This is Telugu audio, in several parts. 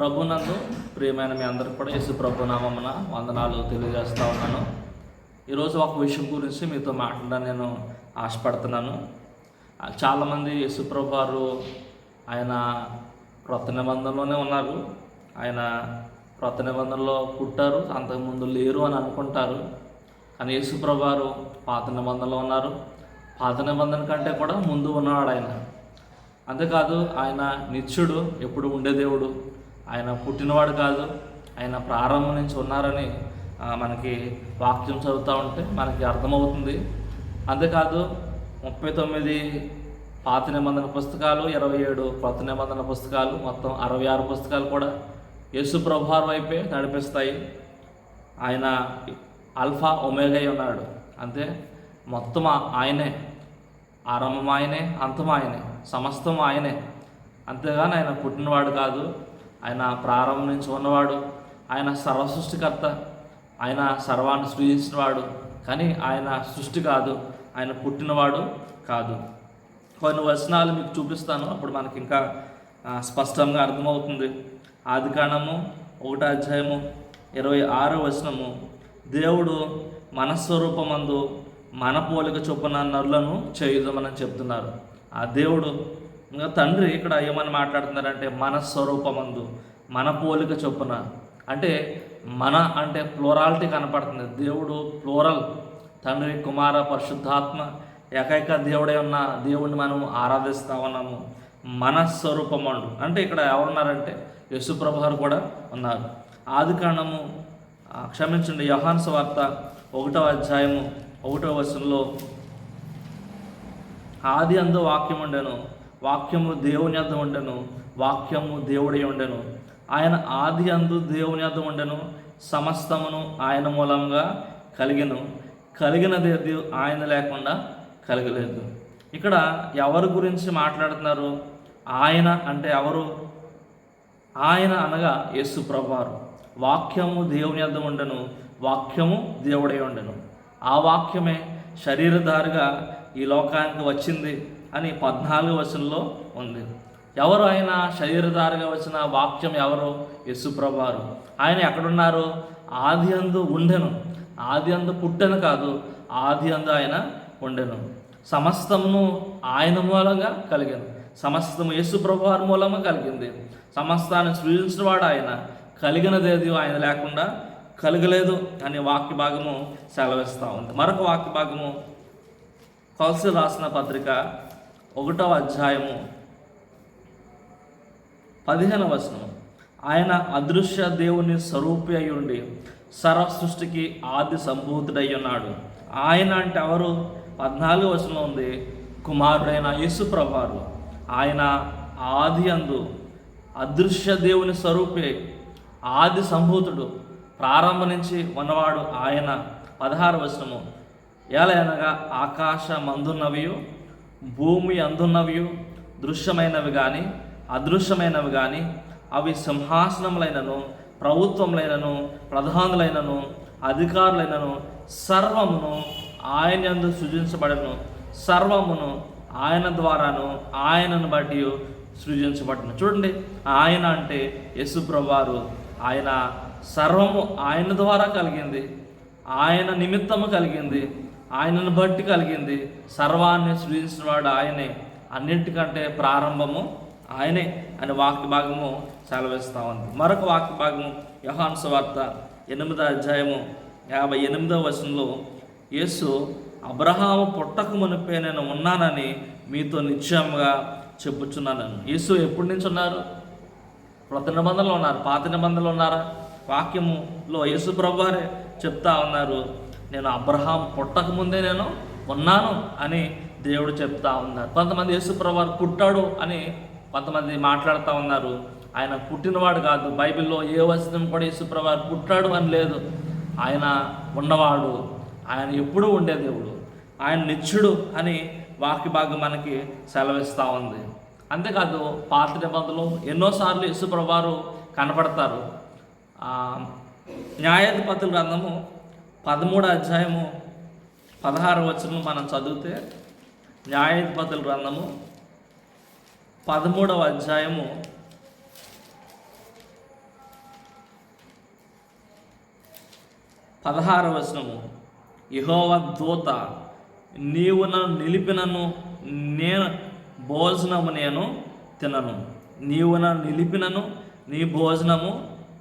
ప్రభునందు ప్రియమైన మీ అందరికి కూడా యేసు ప్రభు నామమున వందనాలు తెలియజేస్తూ ఉన్నాను. ఈరోజు ఒక విషయం గురించి మీతో మాట్లాడడం నేను ఆశపడుతున్నాను. చాలామంది యేసుప్రభు వారు ఆయన క్రొత్త నిబంధనలోనే ఉన్నారు. ఆయన క్రొత్త నిబంధనలో పుట్టారు అంతకుముందు లేరు అని అనుకుంటారు. కానీ యేసుప్రభు వారు పాత నిబంధనలో ఉన్నారు. పాత నిబంధన కంటే కూడా ముందు ఉన్నాడు ఆయన. అంతేకాదు ఆయన నిత్యుడు ఎప్పుడు ఉండే దేవుడు. ఆయన పుట్టినవాడు కాదు ఆయన ప్రారంభం నుంచి ఉన్నారని మనకి వాక్యం చదువుతూ ఉంటే మనకి అర్థమవుతుంది. అంతేకాదు ముప్పై తొమ్మిది పాత నిబంధన పుస్తకాలు ఇరవై ఏడు కొత్త నిబంధన పుస్తకాలు మొత్తం అరవై ఆరు పుస్తకాలు కూడా యేసు ప్రభువారి వైపే నడిపిస్తాయి. ఆయన అల్ఫా ఒమేగా ఉన్నాడు. అంతే. మొత్తం ఆయనే. ఆరంభం ఆయనే అంతం ఆయనే సమస్తం ఆయనే. అంతేగాని ఆయన పుట్టినవాడు కాదు. ఆయన ప్రారంభం నుంచి ఉన్నవాడు ఆయన సర్వసృష్టికర్త ఆయన సర్వాన్ని సృజించినవాడు కానీ ఆయన సృష్టి కాదు ఆయన పుట్టినవాడు కాదు. కొన్ని వచనాలు మీకు చూపిస్తాను అప్పుడు మనకి ఇంకా స్పష్టంగా అర్థమవుతుంది. ఆది కాండము ఒకటో అధ్యాయము ఇరవై ఆరో వచనము దేవుడు మనస్వరూపమందు మన పోలిక చొప్పున నరులను చేయుదమని చెప్తున్నారు. ఆ దేవుడు ఇంకా తండ్రి ఇక్కడ ఏమని మాట్లాడుతున్నారంటే మన స్వరూపమందు మన పోలిక చొప్పున. అంటే మన అంటే ప్లోరాలిటీ కనపడుతుంది. దేవుడు ప్లోరల్ తండ్రి కుమార పరిశుద్ధాత్మ ఏకైక దేవుడే ఉన్న దేవుడిని మనం ఆరాధిస్తా ఉన్నాము. మన స్వరూపమండు అంటే ఇక్కడ ఎవరున్నారంటే యశుప్రభు గారు కూడా ఉన్నారు. ఆది కాండము క్షమించండి యహాన్స్ వార్త ఒకటో అధ్యాయము ఒకటో వచనంలో ఆది అందు వాక్యం ఉండేను వాక్యము దేవుని అర్థం ఉండను వాక్యము దేవుడై ఉండెను. ఆయన ఆది అందు దేవుని అర్థం ఉండను సమస్తమును ఆయన మూలంగా కలిగను. కలిగినది ఆయన లేకుండా కలగలేదు. ఇక్కడ ఎవరి గురించి మాట్లాడుతున్నారు? ఆయన అంటే ఎవరు? ఆయన అనగా యేసు ప్రభువారు. వాక్యము దేవుని అర్థం ఉండను వాక్యము దేవుడై ఉండెను. ఆ వాక్యమే శరీరధారిగా ఈ లోకానికి వచ్చింది. అని పద్నాలుగు వచనంలో ఉంది. ఎవరు ఆయన? శరీరధారిగా వచ్చిన వాక్యం ఎవరు? యేసు ఆయన ఎక్కడున్నారు? ఆది అందు ఉండెను. ఆది అందు పుట్టెను కాదు ఆది అందు ఆయన ఉండెను. సమస్తమును ఆయన మూలంగా కలిగింది సమస్తము యేసు ప్రభువారి మూలంగా కలిగింది. సమస్తాన్ని సృజించినవాడు ఆయన. కలిగినదేది ఆయన లేకుండా కలగలేదు అనే వాక్య భాగము సెలవిస్తూ ఉంది. మరొక వాక్య భాగము కొలసి రాసిన పత్రిక ఒకటవ అధ్యాయము. పదిహేను వచనం ఆయన అదృశ్య దేవుని స్వరూపి అయి ఉండి సర్వ సృష్టికి ఆది సంభూతుడై ఉన్నాడు. ఆయన అంటే ఎవరు? పద్నాలుగు వచనం ఉంది కుమారుడైన యేసు ప్రభారు ఆయన ఆది అందు అదృశ్య దేవుని స్వరూపే ఆది సంభూతుడు ప్రారంభం నుంచి ఉన్నవాడు ఆయన. పదహారు వచనము. ఏలయనగా ఆకాశ మందున్నవియు భూమి అందున్నవియు దృశ్యమైనవి కానీ అదృశ్యమైనవి కానీ అవి సింహాసనములైనను ప్రభుత్వములైనను ప్రధానులైనను అధికారులైనను సర్వమును ఆయనందు సృజించబడను. సర్వమును ఆయన ద్వారాను ఆయనను బట్టి సృజించబడను. చూడండి ఆయన అంటే యేసుప్రభువారు ఆయన సర్వము ఆయన ద్వారా కలిగింది. ఆయన నిమిత్తము కలిగింది. ఆయనను బట్టి కలిగింది. సర్వాన్ని సృజించినవాడు ఆయనే. అన్నింటికంటే ప్రారంభము ఆయనే అనే వాక్య భాగము సెలవిస్తూ ఉంది. మరొక వాక్య భాగము యహాన్స్ వార్త ఎనిమిదో అధ్యాయము యాభై ఎనిమిదో వచనంలో యేసు అబ్రహాము పుట్టక మునిపే నేను ఉన్నానని మీతో నిశ్చయముగా చెప్పుచున్నాను. యేసు ఎప్పటి నుంచి ఉన్నారు? క్రొత్త నిబంధనలు ఉన్నారు పాత నిబంధనలు ఉన్నారా? వాక్యములో యేసు ప్రభువారే చెప్తా ఉన్నారు. నేను అబ్రహాం పుట్టక ముందే నేను ఉన్నాను అని దేవుడు చెప్తా ఉన్నారు. కొంతమంది యేసు పుట్టాడు అని కొంతమంది మాట్లాడుతూ ఉన్నారు. ఆయన పుట్టినవాడు కాదు. బైబిల్లో ఏ వచనం కూడా యేసు పుట్టాడు అని లేదు. ఆయన ఉన్నవాడు. ఆయన ఎప్పుడూ ఉండే దేవుడు. ఆయన నిత్యుడు అని వాక్య భాగం మనకి సెలవిస్తూ ఉంది. అంతేకాదు పాత నిబంధనలు ఎన్నోసార్లు యేసుప్రభారు కనపడతారు. న్యాయాధిపతుల గ్రంథము పదమూడు అధ్యాయము పదహారు వచనం మనం చదివితే న్యాయాధిపతుల గ్రంథము పదమూడవ అధ్యాయము పదహారవ వచనము. యహోవ దూత నీవు నన్ను నిలిపినను నేను భోజనము నేను తినను. నీవు నన్ను నిలిపినను నీ భోజనము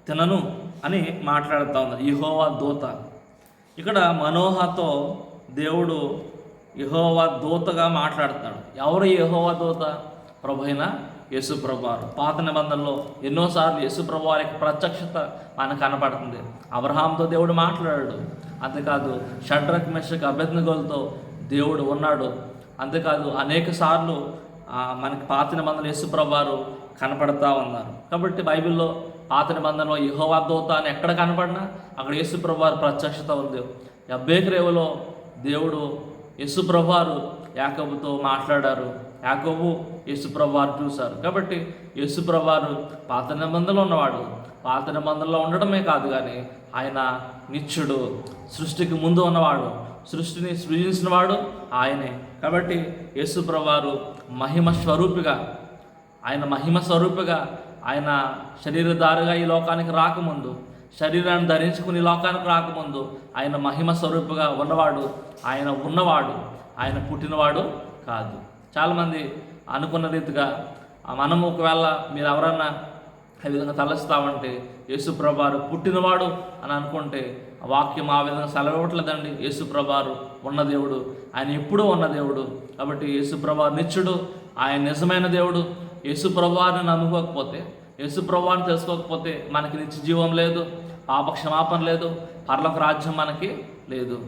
తినను అని మాట్లాడుతూ ఉంది యహోవ దూత. ఇక్కడ మనోహతో దేవుడు యహోవా దూతగా మాట్లాడుతాడు ఎవరు యహోవా దూత? ప్రభు అయిన యేసు ప్రభువారు పాత నిబంధనలో ఎన్నోసార్లు యేసు ప్రభు వారి ప్రత్యక్షత మనకు కనపడుతుంది. అబ్రహాంతో దేవుడు మాట్లాడాడు. అంతేకాదు షడ్రక్ మెషక్ అభ్యర్థనగోలతో దేవుడు ఉన్నాడు. అంతేకాదు అనేక సార్లు మనకి పాత నిబంధనలు యేసుప్రభు వారు కనపడతా ఉన్నారు. కాబట్టి బైబిల్లో పాత నిబంధనలో యెహోవా దూత అని ఎక్కడ కనపడినా అక్కడ యేసుప్రభువారు ప్రత్యక్షత ఉంది. అబ్బేకరేవులో దేవుడు యేసుప్రభువారు యాకబుతో మాట్లాడారు. యాకబు యేసుప్రభువారు చూశారు. కాబట్టి యేసుప్రభువారు పాత నిబంధనలో ఉన్నవాడు. పాత నిబంధనలో ఉండడమే కాదు కానీ ఆయన నిత్యుడు సృష్టికి ముందు ఉన్నవాడు. సృష్టిని సృజించినవాడు ఆయనే. కాబట్టి యేసుప్రభువారు మహిమ స్వరూపిగా ఆయన మహిమ స్వరూపిగా ఆయన శరీరధారిగా ఈ లోకానికి రాకముందు శరీరాన్ని ధరించుకుని ఈ లోకానికి రాకముందు ఆయన మహిమ స్వరూపుగా ఉన్నవాడు ఆయన ఉన్నవాడు ఆయన పుట్టినవాడు కాదు. చాలామంది అనుకున్న రీతిగా మనము ఒకవేళ మీరు ఎవరన్నా ఆ విధంగా తలస్తామంటే యేసుప్రభారు పుట్టినవాడు అని అనుకుంటే వాక్యం ఆ విధంగా సెలవివ్వట్లేదండి. యేసుప్రభారు ఉన్న దేవుడు ఆయన ఎప్పుడూ ఉన్న దేవుడు. కాబట్టి యేసుప్రభారు నిత్యుడు ఆయన నిజమైన దేవుడు. యేసు నమ్ముకోకపోతే యేసు తెలుసుకోకపోతే మనకి నిత్య జీవం లేదు పాప క్షమాపణ లేదు పర్లోక రాజ్యం మనకి లేదు.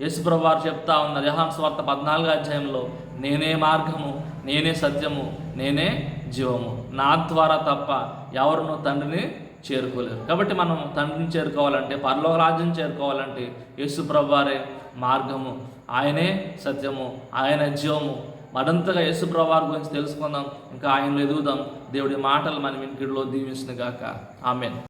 యేసుప్రభు వారు చెప్తా ఉన్న యహాన్ స్వార్థ పద్నాలుగు అధ్యాయంలో నేనే మార్గము నేనే సత్యము నేనే జీవము. నా ద్వారా తప్ప ఎవరునూ తండ్రిని చేరుకోలేరు. కాబట్టి మనం తండ్రిని చేరుకోవాలంటే పరలోక రాజ్యం చేరుకోవాలంటే యేసుప్రభు వారే మార్గము. ఆయనే సత్యము ఆయన జీవము. మరింతగా యేసుప్రభు గురించి తెలుసుకుందాం ఇంకా ఆయనలో ఎదుగుదాం. దేవుడి మాటలు మన వినికిడిలో దీవించిన గాక ఆమెన్.